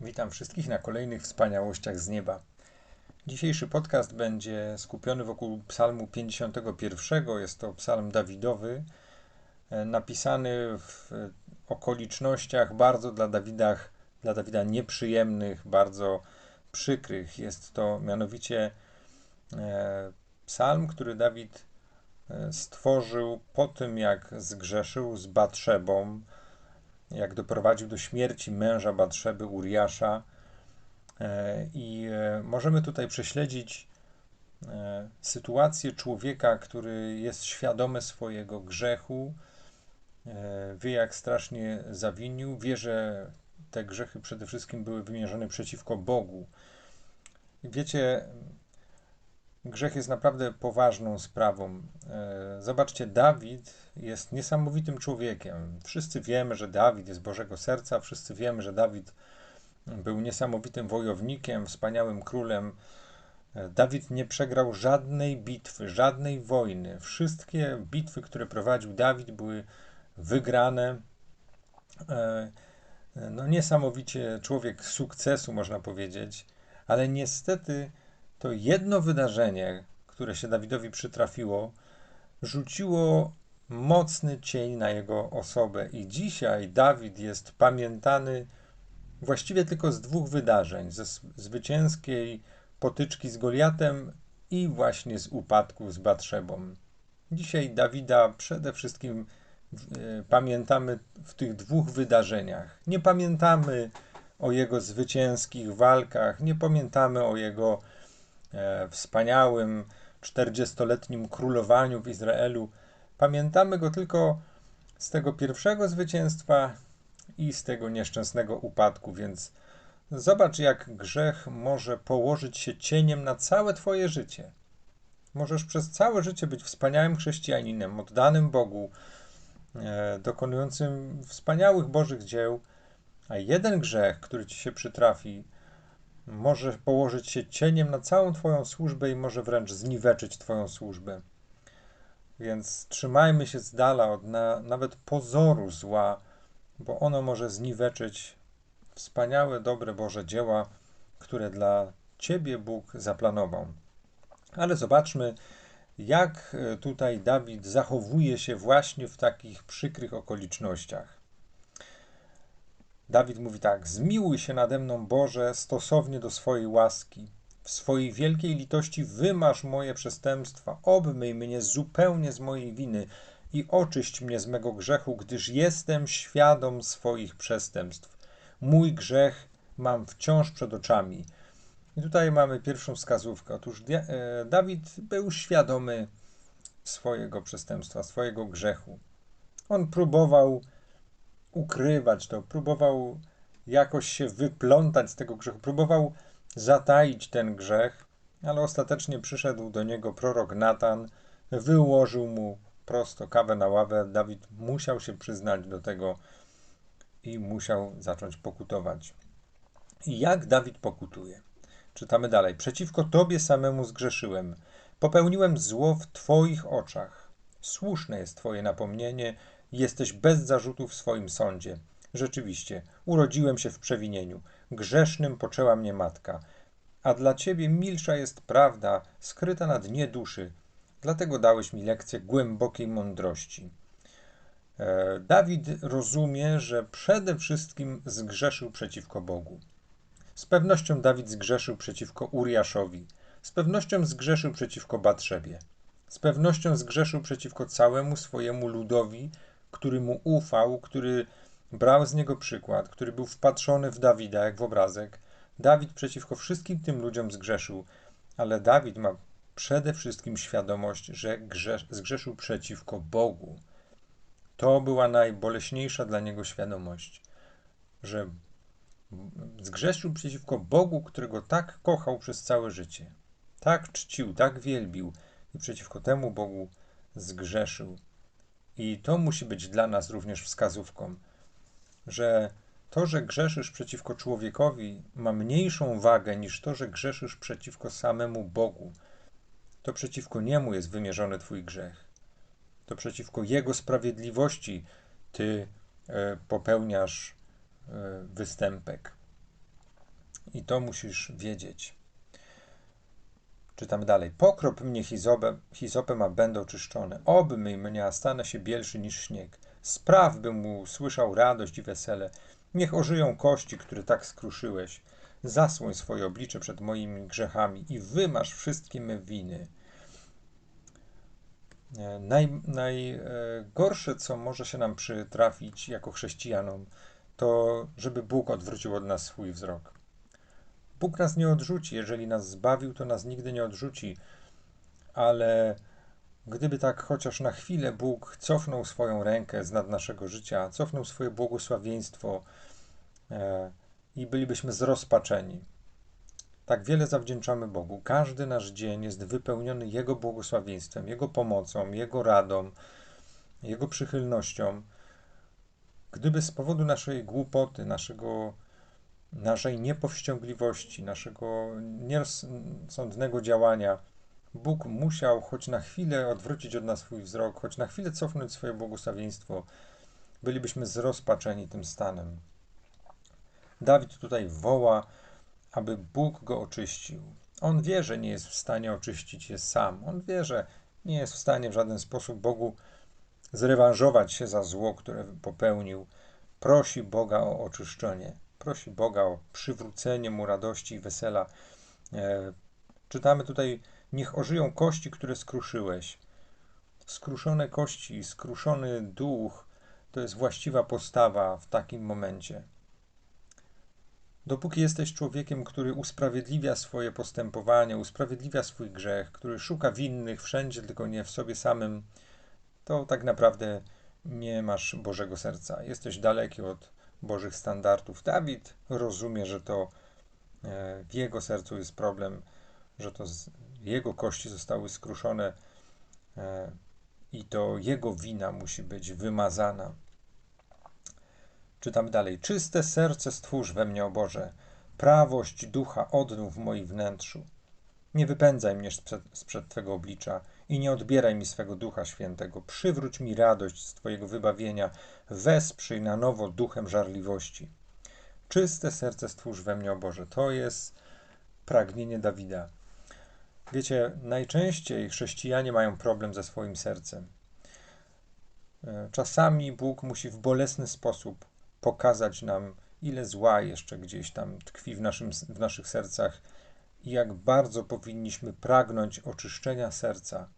Witam wszystkich na kolejnych wspaniałościach z nieba. Dzisiejszy podcast będzie skupiony wokół Psalmu 51. Jest to psalm Dawidowy, e, napisany w okolicznościach bardzo dla Dawida, dla Dawida nieprzyjemnych, bardzo przykrych. Jest to mianowicie e, psalm, który Dawid e, stworzył po tym, jak zgrzeszył z Batrzebą, jak doprowadził do śmierci męża Batrzeby, Uriasza. E, I e, możemy tutaj prześledzić e, sytuację człowieka, który jest świadomy swojego grzechu, wie jak strasznie zawinił, wie, że te grzechy przede wszystkim były wymierzone przeciwko Bogu. Wiecie, Grzech jest naprawdę poważną sprawą. E, zobaczcie, Dawid jest niesamowitym człowiekiem. Wszyscy wiemy, że Dawid jest Bożego Serca, wszyscy wiemy, że Dawid był niesamowitym wojownikiem, wspaniałym królem. E, Dawid nie przegrał żadnej bitwy, żadnej wojny. Wszystkie bitwy, które prowadził Dawid, były wygrane. E, no, niesamowicie człowiek sukcesu, można powiedzieć, ale niestety to jedno wydarzenie, które się Dawidowi przytrafiło, rzuciło mocny cień na jego osobę. I dzisiaj Dawid jest pamiętany właściwie tylko z dwóch wydarzeń: ze zwycięskiej potyczki z Goliatem i właśnie z upadku z Batrzebą. Dzisiaj Dawida przede wszystkim e, pamiętamy w tych dwóch wydarzeniach. Nie pamiętamy o jego zwycięskich walkach, nie pamiętamy o jego wspaniałym czterdziestoletnim królowaniu w Izraelu. Pamiętamy go tylko z tego pierwszego zwycięstwa i z tego nieszczęsnego upadku, więc zobacz, jak grzech może położyć się cieniem na całe Twoje życie. Możesz przez całe życie być wspaniałym chrześcijaninem, oddanym Bogu, e, dokonującym wspaniałych Bożych dzieł, a jeden grzech, który ci się przytrafi, może położyć się cieniem na całą Twoją służbę i może wręcz zniweczyć Twoją służbę. Więc trzymajmy się z dala od na, nawet pozoru zła, bo ono może zniweczyć wspaniałe, dobre Boże dzieła, które dla Ciebie Bóg zaplanował. Ale zobaczmy, jak e, tutaj Dawid zachowuje się właśnie w takich przykrych okolicznościach. Dawid mówi tak: Zmiłuj się nade mną, Boże, stosownie do swojej łaski. W swojej wielkiej litości wymasz moje przestępstwa, obmyj mnie zupełnie z mojej winy i oczyść mnie z mego grzechu, gdyż jestem świadom swoich przestępstw. Mój grzech mam wciąż przed oczami. I tutaj mamy pierwszą wskazówkę. Otóż e, Dawid był świadomy swojego przestępstwa, swojego grzechu. On próbował ukrywać to, próbował jakoś się wyplątać z tego grzechu, próbował zataić ten grzech, ale ostatecznie przyszedł do niego prorok Natan, wyłożył mu prosto kawę na ławę. Dawid musiał się przyznać do tego i musiał zacząć pokutować. I jak Dawid pokutuje? Czytamy dalej. Przeciwko Tobie samemu zgrzeszyłem. Popełniłem zło w Twoich oczach. Słuszne jest Twoje napomnienie Jesteś bez zarzutu w swoim sądzie. Rzeczywiście, urodziłem się w przewinieniu. Grzesznym poczęła mnie matka. A dla ciebie milsza jest prawda, skryta na dnie duszy. Dlatego dałeś mi lekcję głębokiej mądrości. E, Dawid rozumie, że przede wszystkim zgrzeszył przeciwko Bogu. Z pewnością Dawid zgrzeszył przeciwko Uriaszowi. Z pewnością zgrzeszył przeciwko Batrzebie. Z pewnością zgrzeszył przeciwko całemu swojemu ludowi, który mu ufał, który brał z niego przykład, który był wpatrzony w Dawida jak w obrazek. Dawid przeciwko wszystkim tym ludziom zgrzeszył, ale Dawid ma przede wszystkim świadomość, że grzesz, zgrzeszył przeciwko Bogu. To była najboleśniejsza dla niego świadomość, że zgrzeszył przeciwko Bogu, którego tak kochał przez całe życie, tak czcił, tak wielbił i przeciwko temu Bogu zgrzeszył. I to musi być dla nas również wskazówką, że to, że grzeszysz przeciwko człowiekowi, ma mniejszą wagę niż to, że grzeszysz przeciwko samemu Bogu. To przeciwko niemu jest wymierzony Twój grzech. To przeciwko Jego sprawiedliwości Ty e, popełniasz e, występek. I to musisz wiedzieć. Czytamy dalej. Pokrop mnie hizopem, hizopem a będę oczyszczony. Obmyj mnie, a stanę się bielszy niż śnieg. Spraw, bym mu słyszał radość i wesele. Niech ożyją kości, które tak skruszyłeś. Zasłoń swoje oblicze przed moimi grzechami i wymasz wszystkie me winy. E, naj, najgorsze, co może się nam przytrafić jako chrześcijanom, to żeby Bóg odwrócił od nas swój wzrok. Bóg nas nie odrzuci. Jeżeli nas zbawił, to nas nigdy nie odrzuci. Ale gdyby tak chociaż na chwilę Bóg cofnął swoją rękę z nad naszego życia, cofnął swoje błogosławieństwo e, i bylibyśmy zrozpaczeni. Tak wiele zawdzięczamy Bogu. Każdy nasz dzień jest wypełniony Jego błogosławieństwem, Jego pomocą, Jego radą, Jego przychylnością. Gdyby z powodu naszej głupoty, naszego naszej niepowściągliwości, naszego nierozsądnego działania, Bóg musiał choć na chwilę odwrócić od nas swój wzrok, choć na chwilę cofnąć swoje błogosławieństwo, bylibyśmy zrozpaczeni tym stanem. Dawid tutaj woła, aby Bóg go oczyścił. On wie, że nie jest w stanie oczyścić się sam. On wie, że nie jest w stanie w żaden sposób Bogu zrewanżować się za zło, które popełnił. Prosi Boga o oczyszczenie prosi Boga o przywrócenie mu radości i wesela. E, czytamy tutaj, niech ożyją kości, które skruszyłeś. Skruszone kości, skruszony duch to jest właściwa postawa w takim momencie. Dopóki jesteś człowiekiem, który usprawiedliwia swoje postępowanie, usprawiedliwia swój grzech, który szuka winnych wszędzie, tylko nie w sobie samym, to tak naprawdę nie masz Bożego serca. Jesteś daleki od Bożych standardów. Dawid rozumie, że to e, w jego sercu jest problem, że to jego kości zostały skruszone e, i to jego wina musi być wymazana. Czytam dalej. Czyste serce stwórz we mnie, o Boże, prawość ducha odnów w moim wnętrzu. Nie wypędzaj mnie sprzed, sprzed Twego oblicza i nie odbieraj mi swego Ducha Świętego. Przywróć mi radość z Twojego wybawienia, wesprzyj na nowo duchem żarliwości. Czyste serce stwórz we mnie, o Boże. To jest pragnienie Dawida. Wiecie, najczęściej chrześcijanie mają problem ze swoim sercem. E, czasami Bóg musi w bolesny sposób pokazać nam, ile zła jeszcze gdzieś tam tkwi w, naszym, w naszych sercach i jak bardzo powinniśmy pragnąć oczyszczenia serca.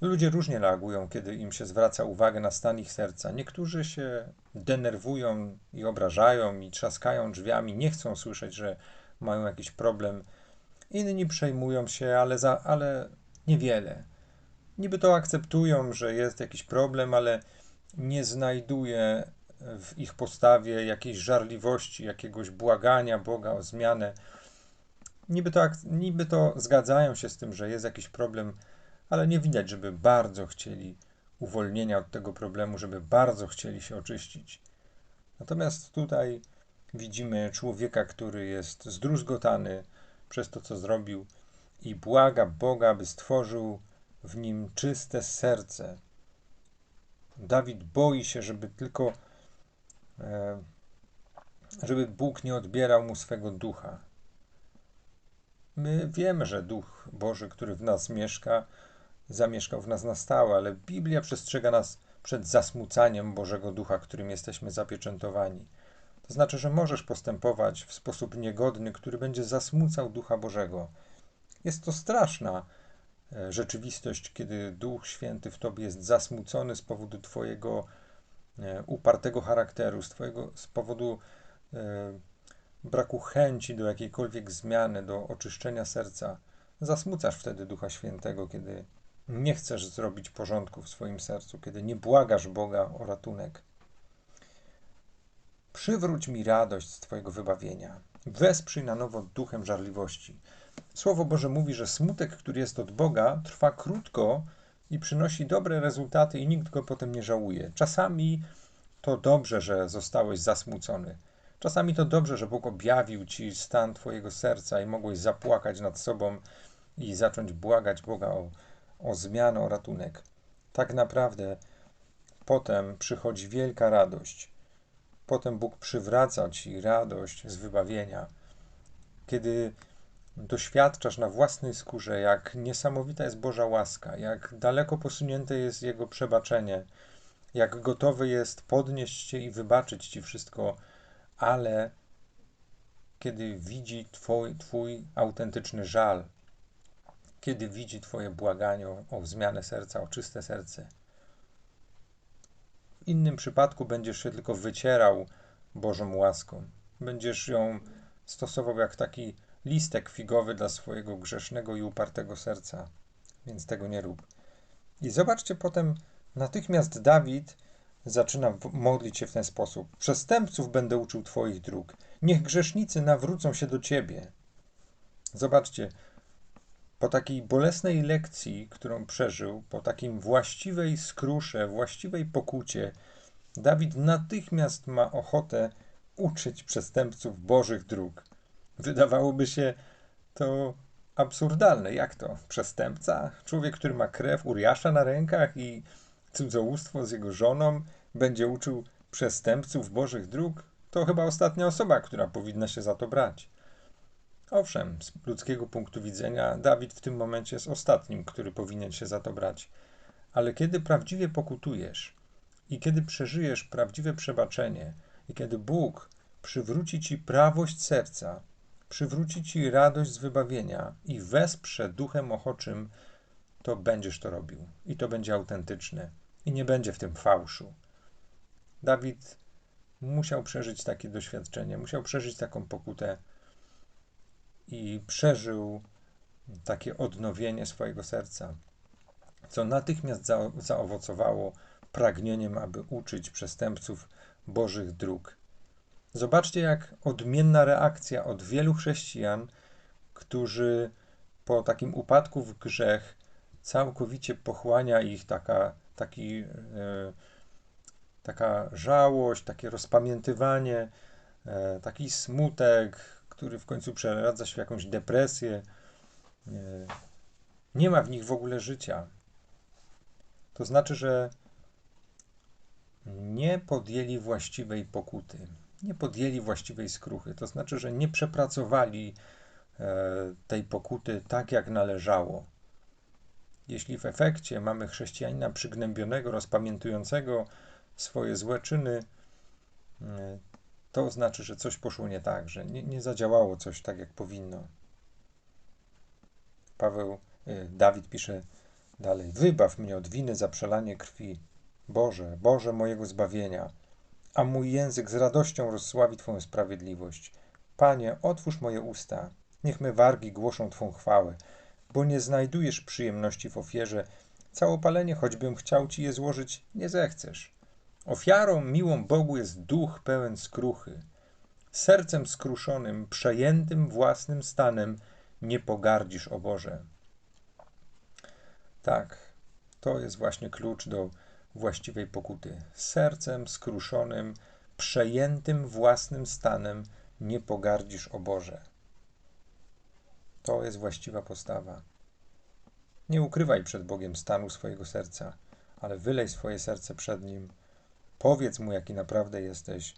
Ludzie różnie reagują, kiedy im się zwraca uwagę na stan ich serca. Niektórzy się denerwują i obrażają i trzaskają drzwiami, nie chcą słyszeć, że mają jakiś problem. Inni przejmują się, ale, za, ale niewiele. Niby to akceptują, że jest jakiś problem, ale nie znajduje w ich postawie jakiejś żarliwości, jakiegoś błagania Boga o zmianę. Niby to, niby to zgadzają się z tym, że jest jakiś problem, ale nie widać, żeby bardzo chcieli uwolnienia od tego problemu, żeby bardzo chcieli się oczyścić. Natomiast tutaj widzimy człowieka, który jest zdruzgotany przez to, co zrobił i błaga Boga, aby stworzył w nim czyste serce. Dawid boi się, żeby tylko, e, żeby Bóg nie odbierał mu swego ducha. My wiemy, że Duch Boży, który w nas mieszka, zamieszkał w nas na stałe, ale Biblia przestrzega nas przed zasmucaniem Bożego Ducha, którym jesteśmy zapieczętowani. To znaczy, że możesz postępować w sposób niegodny, który będzie zasmucał Ducha Bożego. Jest to straszna e, rzeczywistość, kiedy Duch Święty w tobie jest zasmucony z powodu Twojego e, upartego charakteru, z, twojego, z powodu e, braku chęci do jakiejkolwiek zmiany, do oczyszczenia serca. Zasmucasz wtedy Ducha Świętego, kiedy nie chcesz zrobić porządku w swoim sercu, kiedy nie błagasz Boga o ratunek. Przywróć mi radość z Twojego wybawienia. Wesprzyj na nowo duchem żarliwości. Słowo Boże mówi, że smutek, który jest od Boga, trwa krótko i przynosi dobre rezultaty, i nikt go potem nie żałuje. Czasami to dobrze, że zostałeś zasmucony. Czasami to dobrze, że Bóg objawił ci stan Twojego serca i mogłeś zapłakać nad sobą i zacząć błagać Boga o, o zmianę, o ratunek. Tak naprawdę potem przychodzi wielka radość. Potem Bóg przywraca ci radość z wybawienia. kiedy doświadczasz na własnej skórze, jak niesamowita jest Boża łaska, jak daleko posunięte jest Jego przebaczenie, jak gotowy jest podnieść Cię i wybaczyć Ci wszystko, ale kiedy widzi twój, twój autentyczny żal, kiedy widzi Twoje błaganie o, o zmianę serca, o czyste serce. W innym przypadku będziesz się tylko wycierał Bożą łaską. Będziesz ją stosował jak taki listek figowy dla swojego grzesznego i upartego serca. Więc tego nie rób. I zobaczcie potem, natychmiast Dawid zaczyna modlić się w ten sposób. Przestępców będę uczył Twoich dróg. Niech grzesznicy nawrócą się do Ciebie. Zobaczcie, po takiej bolesnej lekcji, którą przeżył, po takim właściwej skrusze, właściwej pokucie, Dawid natychmiast ma ochotę uczyć przestępców Bożych dróg. Wydawałoby się to absurdalne. Jak to? Przestępca? Człowiek, który ma krew Uriasza na rękach i cudzołóstwo z jego żoną, będzie uczył przestępców Bożych dróg? To chyba ostatnia osoba, która powinna się za to brać. Owszem, z ludzkiego punktu widzenia, Dawid w tym momencie jest ostatnim, który powinien się za to brać. Ale kiedy prawdziwie pokutujesz i kiedy przeżyjesz prawdziwe przebaczenie, i kiedy Bóg przywróci ci prawość serca, przywróci ci radość z wybawienia i wesprze duchem ochoczym, to będziesz to robił. I to będzie autentyczne. I nie będzie w tym fałszu. Dawid musiał przeżyć takie doświadczenie, musiał przeżyć taką pokutę i przeżył takie odnowienie swojego serca, co natychmiast za, zaowocowało pragnieniem, aby uczyć przestępców Bożych dróg. Zobaczcie, jak odmienna reakcja od wielu chrześcijan, którzy po takim upadku w grzech całkowicie pochłania ich taka, taki, e, taka żałość, takie rozpamiętywanie, e, taki smutek, który w końcu przeradza się w jakąś depresję. Nie ma w nich w ogóle życia. To znaczy, że nie podjęli właściwej pokuty, nie podjęli właściwej skruchy. To znaczy, że nie przepracowali e, tej pokuty tak, jak należało. Jeśli w efekcie mamy chrześcijanina przygnębionego, rozpamiętującego swoje złe czyny, e, to znaczy, że coś poszło nie tak, że nie, nie zadziałało coś tak, jak powinno. Paweł, e, Dawid pisze dalej: Wybaw mnie od winy za przelanie krwi. Boże, Boże mojego zbawienia, a mój język z radością rozsławi Twoją sprawiedliwość. Panie, otwórz moje usta, niech me wargi głoszą Twą chwałę, bo nie znajdujesz przyjemności w ofierze, całopalenie, choćbym chciał Ci je złożyć, nie zechcesz. Ofiarą miłą Bogu jest duch pełen skruchy. Sercem skruszonym, przejętym własnym stanem, nie pogardzisz, o Boże. Tak, to jest właśnie klucz do właściwej pokuty. Sercem skruszonym, przejętym własnym stanem, nie pogardzisz o Boże. To jest właściwa postawa. Nie ukrywaj przed Bogiem stanu swojego serca, ale wylej swoje serce przed Nim. Powiedz Mu, jaki naprawdę jesteś.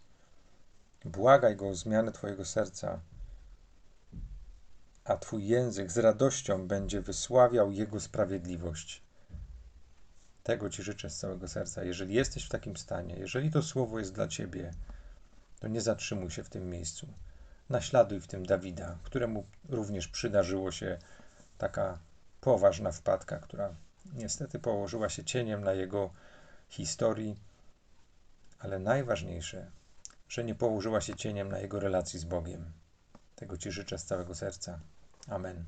Błagaj Go o zmianę Twojego serca, a Twój język z radością będzie wysławiał Jego sprawiedliwość. Tego Ci życzę z całego serca. Jeżeli jesteś w takim stanie, jeżeli to słowo jest dla Ciebie, to nie zatrzymuj się w tym miejscu. Naśladuj w tym Dawida, któremu również przydarzyło się taka poważna wpadka, która niestety położyła się cieniem na jego historii, ale najważniejsze, że nie położyła się cieniem na jego relacji z Bogiem. Tego Ci życzę z całego serca. Amen.